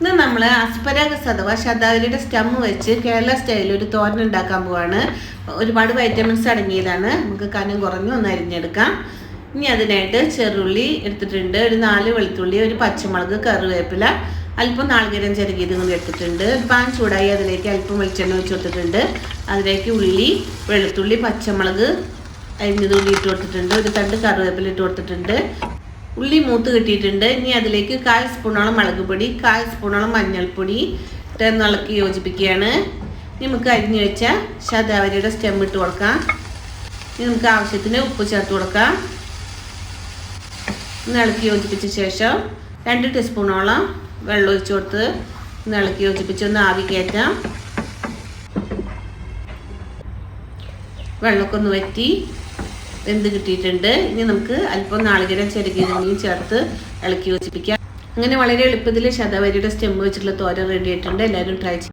ഇന്ന് നമ്മൾ അസ്പരാഗസ് അഥവാ ശതാവരിയുടെ സ്റ്റം വെച്ച് കേരള സ്റ്റൈലിൽ ഒരു തോരൻ ഉണ്ടാക്കാൻ പോവാണ്. ഒരുപാട് വൈറ്റമിൻസ് അടങ്ങിയതാണ്. നമുക്ക് കനം കുറഞ്ഞ് ഒന്ന് അരിഞ്ഞെടുക്കാം. ഇനി അതിനായിട്ട് ചെറുള്ളി എടുത്തിട്ടുണ്ട്. ഒരു നാല് വെളുത്തുള്ളി ഒരു പച്ചമുളക് കറിവേപ്പില അല്പം നാളികേരം ചെറുകിയത് കൂടി എടുത്തിട്ടുണ്ട് പാൻ ചൂടായി അതിലേക്ക് അല്പം വെളിച്ചെണ്ണ വെച്ച് കൊടുത്തിട്ടുണ്ട്. അതിലേക്ക് ഉള്ളി വെളുത്തുള്ളി പച്ചമുളക് അരിഞ്ഞത് ഉള്ളി ഇട്ട് കൊടുത്തിട്ടുണ്ട്. ഒരു തണ്ട് കറിവേപ്പില ഇട്ട് കൊടുത്തിട്ടുണ്ട്. ഉള്ളി മൂത്ത് കിട്ടിയിട്ടുണ്ട്. ഇനി അതിലേക്ക് കാൽ സ്പൂണോളം മുളക് പൊടി കാൽ സ്പൂണോളം മഞ്ഞൾപ്പൊടി ഇട്ട് യോജിപ്പിക്കുകയാണ്. ഇനി നമുക്ക് അരിഞ്ഞു വെച്ച ശതാവരിയുടെ സ്റ്റെം ഇട്ട് കൊടുക്കാം. ഇനി നമുക്ക് ആവശ്യത്തിന് ഉപ്പ് ചേർത്ത് കൊടുക്കാം. ഇളക്കി യോജിപ്പിച്ച ശേഷം രണ്ട് ടീസ്പൂണോളം വെള്ളം ഒഴിച്ചു കൊടുത്ത് ഇളക്കി യോജിപ്പിച്ച് ഒന്ന് ആവി കയറ്റാം. വെള്ളമൊക്കെ ഒന്ന് വറ്റി വെന്ത് കിട്ടിയിട്ടുണ്ട്. ഇനി നമുക്ക് അല്പം നാളികേരം ചെറുകിയതും ചേർത്ത് ഇളക്കി യോജിപ്പിക്കാം. അങ്ങനെ വളരെ എളുപ്പത്തിൽ ശതവരിയുടെ സ്റ്റെമ്പ് വെച്ചിട്ടുള്ള തോര റെഡി ആയിട്ടുണ്ട്. എല്ലാവരും ട്രൈ ചെയ്യും